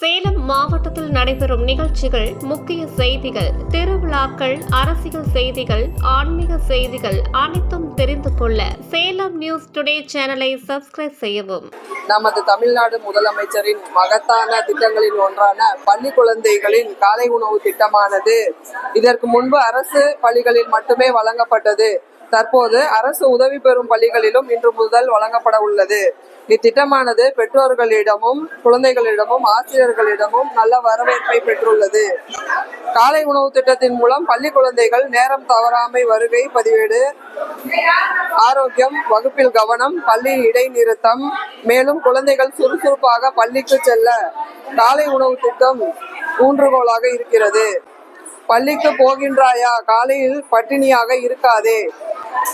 சேலம் மாவட்டத்தில் நடைபெறும் நிகழ்ச்சிகள் முக்கிய செய்திகள் திருவிழாக்கள் அரசியல் செய்திகள் ஆன்மீக செய்திகள் அனைத்தும் தெரிந்து கொள்ள சேலம் நியூஸ் டுடே சேனலை சப்ஸ்கிரைப் செய்யவும். நமது தமிழ்நாடு முதலமைச்சரின் மகத்தான திட்டங்களில் ஒன்றான பள்ளி குழந்தைகளின் காலை உணவு திட்டமானது இதற்கு முன்பு அரசு பள்ளிகளில் மட்டுமே வழங்கப்பட்டது. தற்போது அரசு உதவி பெறும் பள்ளிகளிலும் இன்று முதல் வழங்கப்பட உள்ளது. இத்திட்டமானது பெற்றோர்களிடமும் குழந்தைகளிடமும் ஆசிரியர்களிடமும் நல்ல வரவேற்பை பெற்றுள்ளது. காலை உணவு திட்டத்தின் மூலம் பள்ளி குழந்தைகள் நேரம் தவறாமை வருகை பதிவேடு ஆரோக்கியம் வகுப்பில் கவனம் பள்ளி இடைநிறுத்தம் மேலும் குழந்தைகள் சுறுசுறுப்பாக பள்ளிக்கு செல்ல காலை உணவு திட்டம் ஊன்றுகோலாக இருக்கிறது. பள்ளிக்கு போகின்றாயா? காலையில் பட்டினியாக இருக்காதே.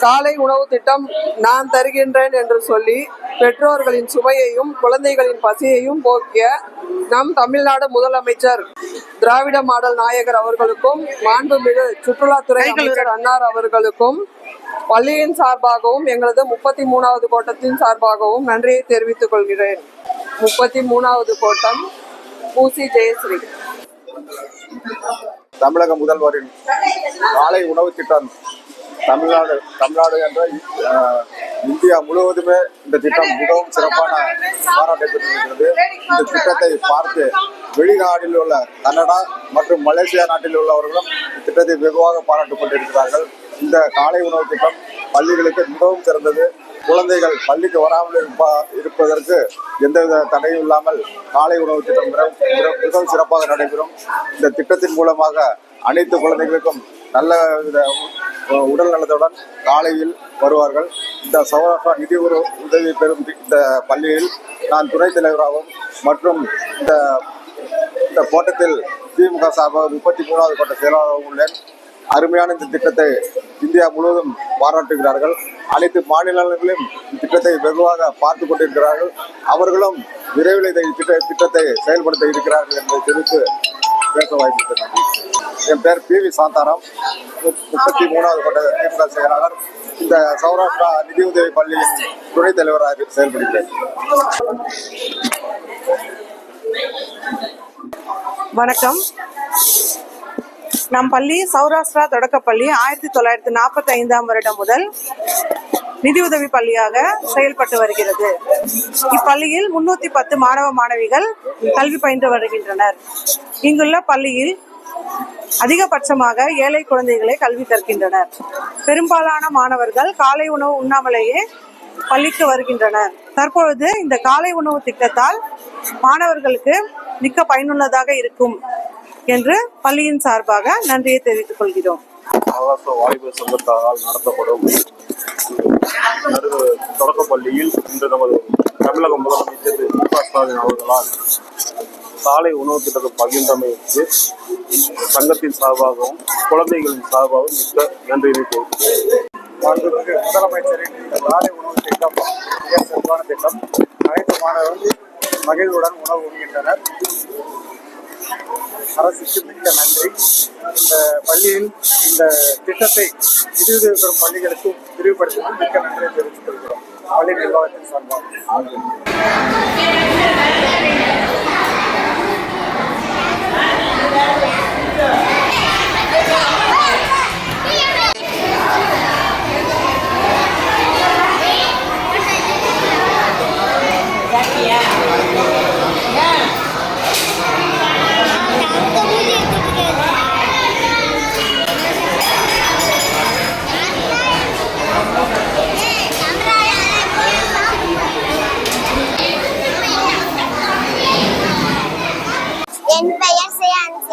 காலை உணவு திட்டம் நான் தருகின்றேன் என்று சொல்லி பெற்றோர்களின் சுமையையும் குழந்தைகளின் பசியையும் போக்கிய நம் தமிழ்நாடு முதலமைச்சர் திராவிட மாடல் நாயகர் அவர்களுக்கும் மாண்புமிகு சுற்றுலாத்துறை அமைச்சர் அன்னார் அவர்களுக்கும் பள்ளியின் சார்பாகவும் எங்களது முப்பத்தி மூணாவது கோட்டத்தின் சார்பாகவும் நன்றியை தெரிவித்துக் கொள்கிறேன். முப்பத்தி மூணாவது கோட்டம் பூசி ஜெயஸ்ரீ. தமிழக முதல்வரின் காலை உணவு திட்டம் தமிழ்நாடு தமிழ்நாடு என்ற இந்தியா முழுவதுமே இந்த திட்டம் மிகவும் சிறப்பான பாராட்டை பெற்றிருக்கிறது. இந்த திட்டத்தை பார்த்து வெளிநாட்டில் உள்ள கனடா மற்றும் மலேசியா நாட்டில் உள்ளவர்களும் இத்திட்டத்தை வெகுவாக பாராட்டு கொண்டிருக்கிறார்கள். இந்த காலை உணவு திட்டம் பள்ளிகளுக்கு மிகவும் சிறந்தது. குழந்தைகள் பள்ளிக்கு வராமல் இருப்பா- இருப்பதற்கு எந்தவித தடையும் இல்லாமல் காலை உணவு திட்டம் மிகவும் மிகவும் சிறப்பாக நடைபெறும். இந்த திட்டத்தின் மூலமாக அனைத்து குழந்தைகளுக்கும் நல்ல வித உடல் நலத்துடன் காலையில் வருவார்கள். இந்த சௌராஷ்டிரா நிதி உதவி பெறும் இந்த பள்ளியில் நான் துணைத் தலைவராகவும் மற்றும் இந்த இந்த கோட்டத்தில் திமுக சார்பாக முப்பத்தி மூணாவது கோட்ட செயலாளராகவும் உள்ளேன். அருமையான இந்த திட்டத்தை இந்தியா முழுவதும் பாராட்டுகிறார்கள். அனைத்து மாநிலங்களிலும் இத்திட்டத்தை வெகுவாக பார்த்து கொண்டிருக்கிறார்கள். அவர்களும் விரைவில் இந்த திட்ட திட்டத்தை செயல்படுத்த இருக்கிறார்கள் என்பதை தெரிவித்து பேச வாய்ப்பு நன்றி என் பேர் பி வி சாந்தாராம். முப்பத்தி மூணாவது கொண்ட திமுக செயலாளர். இந்த சௌராஷ்டிரா நிதியுதவி பள்ளியின் துணைத் தலைவராக செயல்படுகிறேன். வணக்கம். நம் பள்ளி சௌராஷ்டிரா தொடக்கப்பள்ளி ஆயிரத்தி தொள்ளாயிரத்தி நாற்பத்தி ஐந்தாம் வருடம் முதல் நிதியுதவி பள்ளியாக செயல்பட்டு வருகிறது. இப்பள்ளியில் முன்னூத்தி பத்து மாணவ மாணவிகள் கல்வி பயின்று வருகின்றனர். இங்குள்ள பள்ளியில் அதிகபட்சமாக ஏழை குழந்தைகளை கல்வி கற்கின்றனர் பெரும்பாலான மாணவர்கள் காலை உணவு உண்ணாமலேயே பள்ளிக்கு வருகின்றனர். தற்பொழுது இந்த காலை உணவு திட்டத்தால் மாணவர்களுக்கு மிக்க பயனுள்ளதாக இருக்கும் என்று பள்ளியின் சார்பாக நன்றியை தெரிவித்துக் கொள்கிறோம். மகாராஷ்டிரா சங்கத்தால் நடத்தப்படும். தொடக்கப்பள்ளியில் இன்று நமது தமிழக முதலமைச்சர் மு க ஸ்டாலின் அவர்களால் காலை உணவு திட்டத்தை பகிர்ந்தமைக்கு சங்கத்தின் சார்பாகவும் குழந்தைகளின் சார்பாகவும் மிக்க நன்றியினை தெரிவிக்கிறேன் மாண்புமிகு முதலமைச்சரின் இந்த காலை உணவு திட்டம் மிக சிறப்பான திட்டம் அனைத்து மாணவர்கள் மகிழ்வுடன் உணவு உண்கின்றனர். அரசுக்கு மிக்க நன்றி. இந்த பள்ளியில் இந்த திட்டத்தை இருபது பெறும் பள்ளிகளுக்கு விரிவுபடுத்தி மிக்க நன்றியை தெரிவித்துக் கொள்கிறோம். பள்ளி நிர்வாகத்தின் சார்பாக என் பெயர்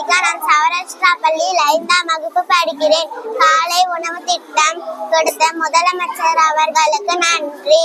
ஸ்ரீ நான் சௌராஷ்டிரா பள்ளியில் ஐந்தாம் வகுப்பு படிக்கிறேன். காலை உணவு திட்டம் கொடுத்த முதலமைச்சர் அவர்களுக்கு நன்றி.